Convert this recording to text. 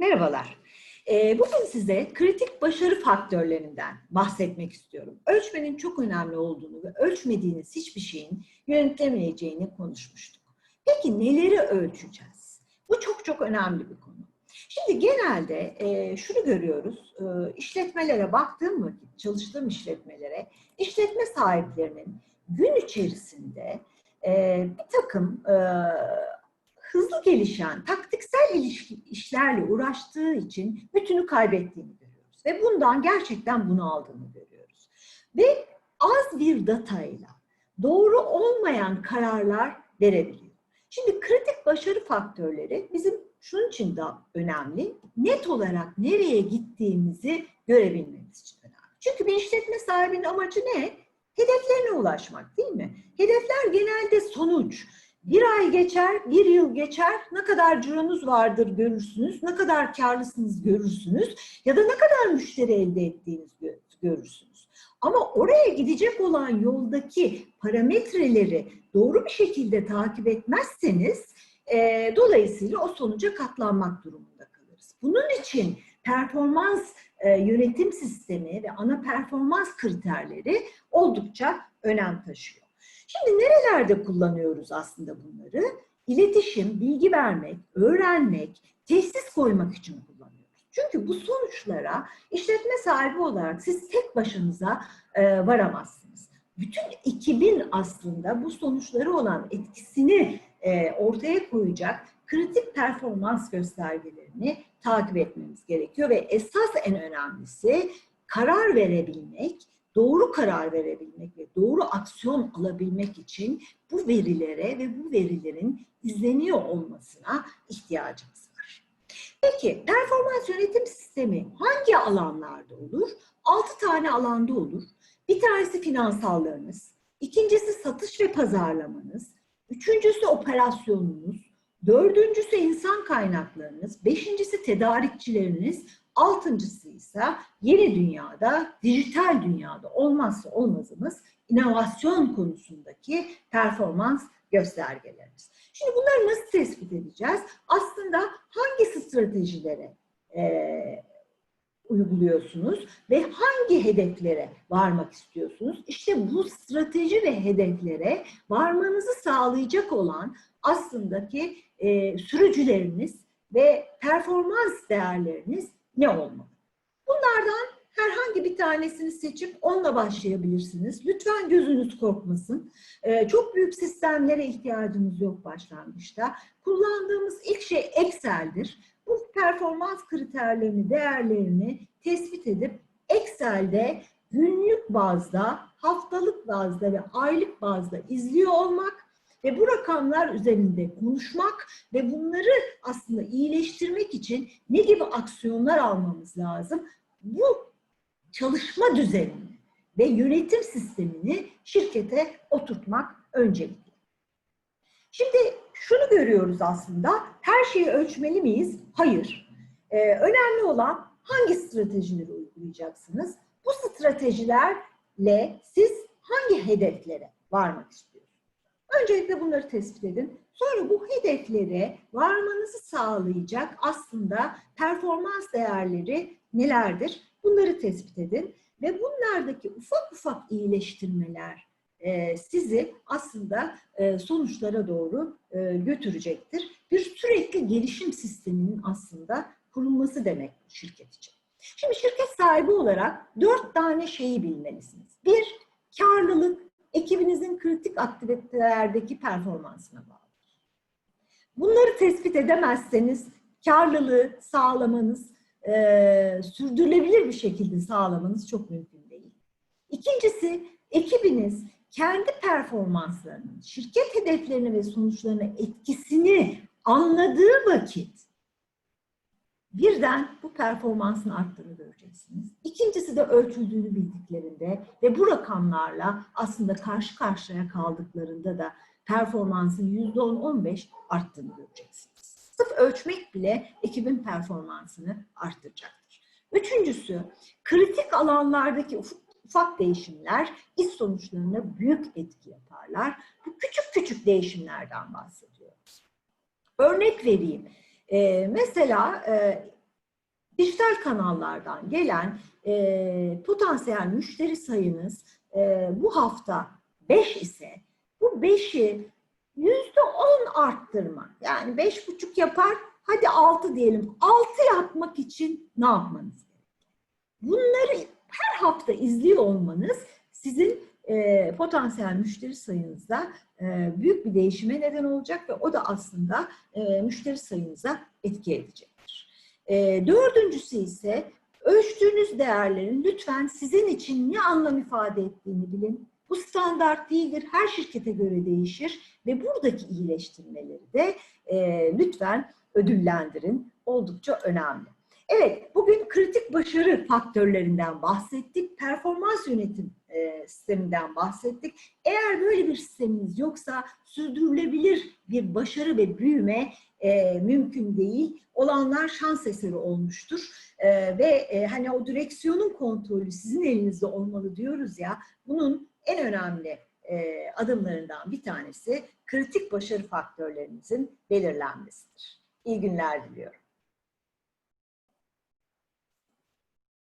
Merhabalar. Ee, bugün size kritik başarı faktörlerinden bahsetmek istiyorum. Ölçmenin çok önemli olduğunu ve ölçmediğiniz hiçbir şeyin yönetilemeyeceğini konuşmuştuk. Peki neleri ölçeceğiz? Bu çok çok önemli bir konu. Şimdi genelde e, şunu görüyoruz, e, işletmelere baktığım vakit, çalıştığım işletmelere, işletme sahiplerinin gün içerisinde e, bir takım e, hızlı gelişen taktiksel ilişki, işlerle uğraştığı için bütünü kaybettiğini görüyoruz. Ve bundan gerçekten bunu aldığını görüyoruz. Ve az bir datayla doğru olmayan kararlar verebiliyor. Şimdi kritik başarı faktörleri bizim şunun için de önemli. Net olarak nereye gittiğimizi görebilmemiz için önemli. Çünkü bir işletme sahibinin amacı ne? Hedeflerine ulaşmak değil mi? Hedefler genelde sonuç. Bir ay geçer, bir yıl geçer, ne kadar cironuz vardır görürsünüz, ne kadar karlısınız görürsünüz ya da ne kadar müşteri elde ettiğiniz görürsünüz. Ama oraya gidecek olan yoldaki parametreleri doğru bir şekilde takip etmezseniz e, dolayısıyla o sonuca katlanmak durumunda kalırız. Bunun için performans e, yönetim sistemi ve ana performans kriterleri oldukça önem taşıyor. Şimdi nerelerde kullanıyoruz aslında bunları? İletişim, bilgi vermek, öğrenmek, tesis koymak için kullanıyoruz. Çünkü bu sonuçlara işletme sahibi olarak siz tek başınıza e, varamazsınız. Bütün ekibin aslında bu sonuçları olan etkisini e, ortaya koyacak kritik performans göstergelerini takip etmemiz gerekiyor ve esas en önemlisi karar verebilmek, doğru karar verebilmek ve doğru aksiyon alabilmek için bu verilere ve bu verilerin izleniyor olmasına ihtiyacımız var. Peki performans yönetim sistemi hangi alanlarda olur? Altı tane alanda olur. Bir tanesi finansallarınız, ikincisi satış ve pazarlamanız, üçüncüsü operasyonunuz, dördüncüsü insan kaynaklarınız, beşincisi tedarikçileriniz, Altıncısı ise yeni dünyada, dijital dünyada olmazsa olmazımız inovasyon konusundaki performans göstergelerimiz. Şimdi bunları nasıl tespit edeceğiz? Aslında hangi stratejilere e, uyguluyorsunuz ve hangi hedeflere varmak istiyorsunuz? İşte bu strateji ve hedeflere varmanızı sağlayacak olan aslındaki e, sürücüleriniz ve performans değerleriniz ne olmalı? Bunlardan herhangi bir tanesini seçip onunla başlayabilirsiniz. Lütfen gözünüz korkmasın. Ee, çok büyük sistemlere ihtiyacımız yok başlangıçta. Kullandığımız ilk şey Excel'dir. Bu performans kriterlerini, değerlerini tespit edip Excel'de günlük bazda, haftalık bazda ve aylık bazda izliyor olmak ve bu rakamlar üzerinde konuşmak ve bunları aslında iyileştirmek için ne gibi aksiyonlar almamız lazım? Bu çalışma düzenini ve yönetim sistemini şirkete oturtmak öncelikli. Şimdi şunu görüyoruz aslında, her şeyi ölçmeli miyiz? Hayır. Ee, önemli olan hangi stratejileri uygulayacaksınız? Bu stratejilerle siz hangi hedeflere varmak istiyorsunuz? Öncelikle bunları tespit edin. Sonra bu hedeflere varmanızı sağlayacak aslında performans değerleri nelerdir? Bunları tespit edin ve bunlardaki ufak ufak iyileştirmeler e, sizi aslında e, sonuçlara doğru e, götürecektir. Bir sürekli gelişim sisteminin aslında kurulması demek şirket için. Şimdi şirket sahibi olarak dört tane şeyi bilmelisiniz. Bir, karlılık, ekibinizin kritik aktivitelerdeki performansına bağlıdır. Bunları tespit edemezseniz karlılığı sağlamanız, e, sürdürülebilir bir şekilde sağlamanız çok mümkün değil. İkincisi, ekibiniz kendi performanslarının, şirket hedeflerini ve sonuçlarına etkisini anladığı vakit birden bu performansın arttığını göreceksiniz. İkincisi de ölçüldüğünü bildiklerinde ve bu rakamlarla aslında karşı karşıya kaldıklarında da performansın %10-15 arttığını göreceksiniz. Sırf ölçmek bile ekibin performansını arttıracaktır. Üçüncüsü, kritik alanlardaki ufak değişimler iş sonuçlarına büyük etki yaparlar. Bu küçük küçük değişimlerden bahsediyoruz. Örnek vereyim. Ee, mesela e, dijital kanallardan gelen e, potansiyel müşteri sayınız e, bu hafta 5 ise bu 5'i yüzde 10 arttırmak yani beş buçuk yapar hadi 6 diyelim 6 yapmak için ne yapmanız? Bunları her hafta izliyor olmanız sizin e, potansiyel müşteri sayınızda e, büyük bir değişime neden olacak ve o da aslında e, müşteri sayınıza etki edecektir. E, dördüncüsü ise ölçtüğünüz değerlerin lütfen sizin için ne anlam ifade ettiğini bilin. Bu standart değildir, her şirkete göre değişir ve buradaki iyileştirmeleri de e, lütfen ödüllendirin. Oldukça önemli. Evet, bugün kritik başarı faktörlerinden bahsettik. Performans yönetim e, sisteminden bahsettik. Eğer böyle bir sisteminiz yoksa sürdürülebilir bir başarı ve büyüme e, mümkün değil. Olanlar şans eseri olmuştur. E, ve e, hani o direksiyonun kontrolü sizin elinizde olmalı diyoruz ya. Bunun en önemli e, adımlarından bir tanesi kritik başarı faktörlerinizin belirlenmesidir. İyi günler diliyorum.